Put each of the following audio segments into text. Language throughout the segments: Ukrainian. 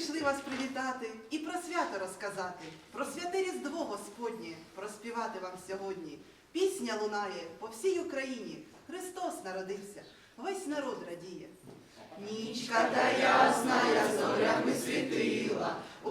прийшли вас привітати і про свято розказати, про святе Різдво Господнє проспівати вам сьогодні. Пісня лунає по всій Україні. Христос народився, весь народ радіє. Нічка та ясна, зорями світила у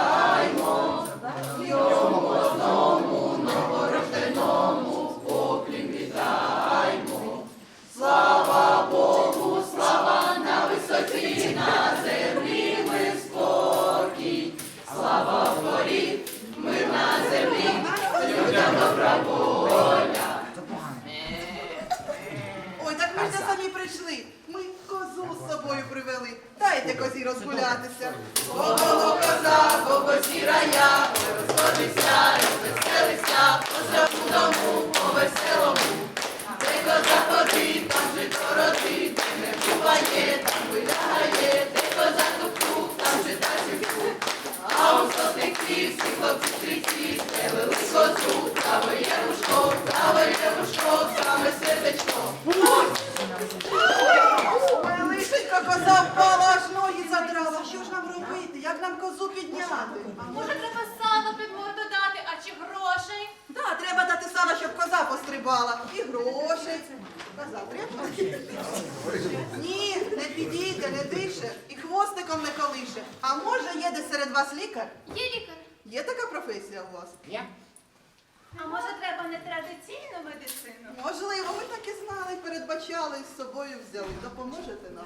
слава вгорі, мир на землі, людям добра воля. Ой, так ми ж не самі прийшли. Ми козу з собою привели. Дайте козі розгулятися. Ого, коза, кого сіра я, Як нам козу підняти? Може, треба сало під морду дати, а чи грошей? Да, треба дати сало, щоб коза пострибала. І грошей. Коза треба? Ні, не підійде, не дише, і хвостиком не колише. А може є де серед вас лікар? Є лікар. Є така професія у вас? А може треба не традиційну медицину? Можливо, ви так і знали, передбачали і з собою взяли. Допоможете нам?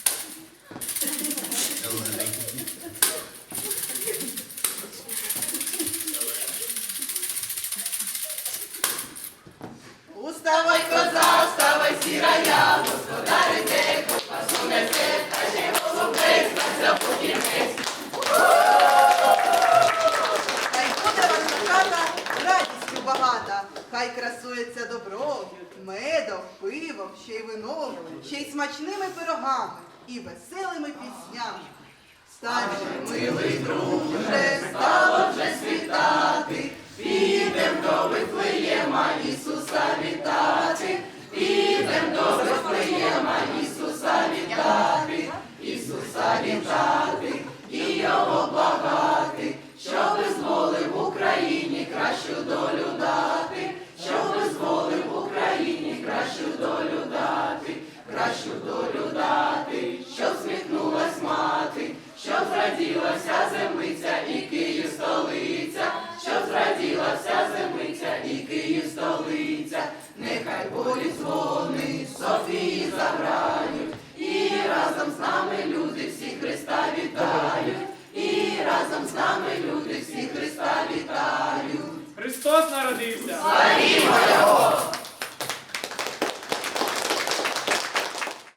хай красується добро, медом, пивом, ще й вином, ще й смачними пирогами і веселими піснями. Стань милий друже, стало вже світати, підем до Вифлеєма Ісуса вітати, кращу долю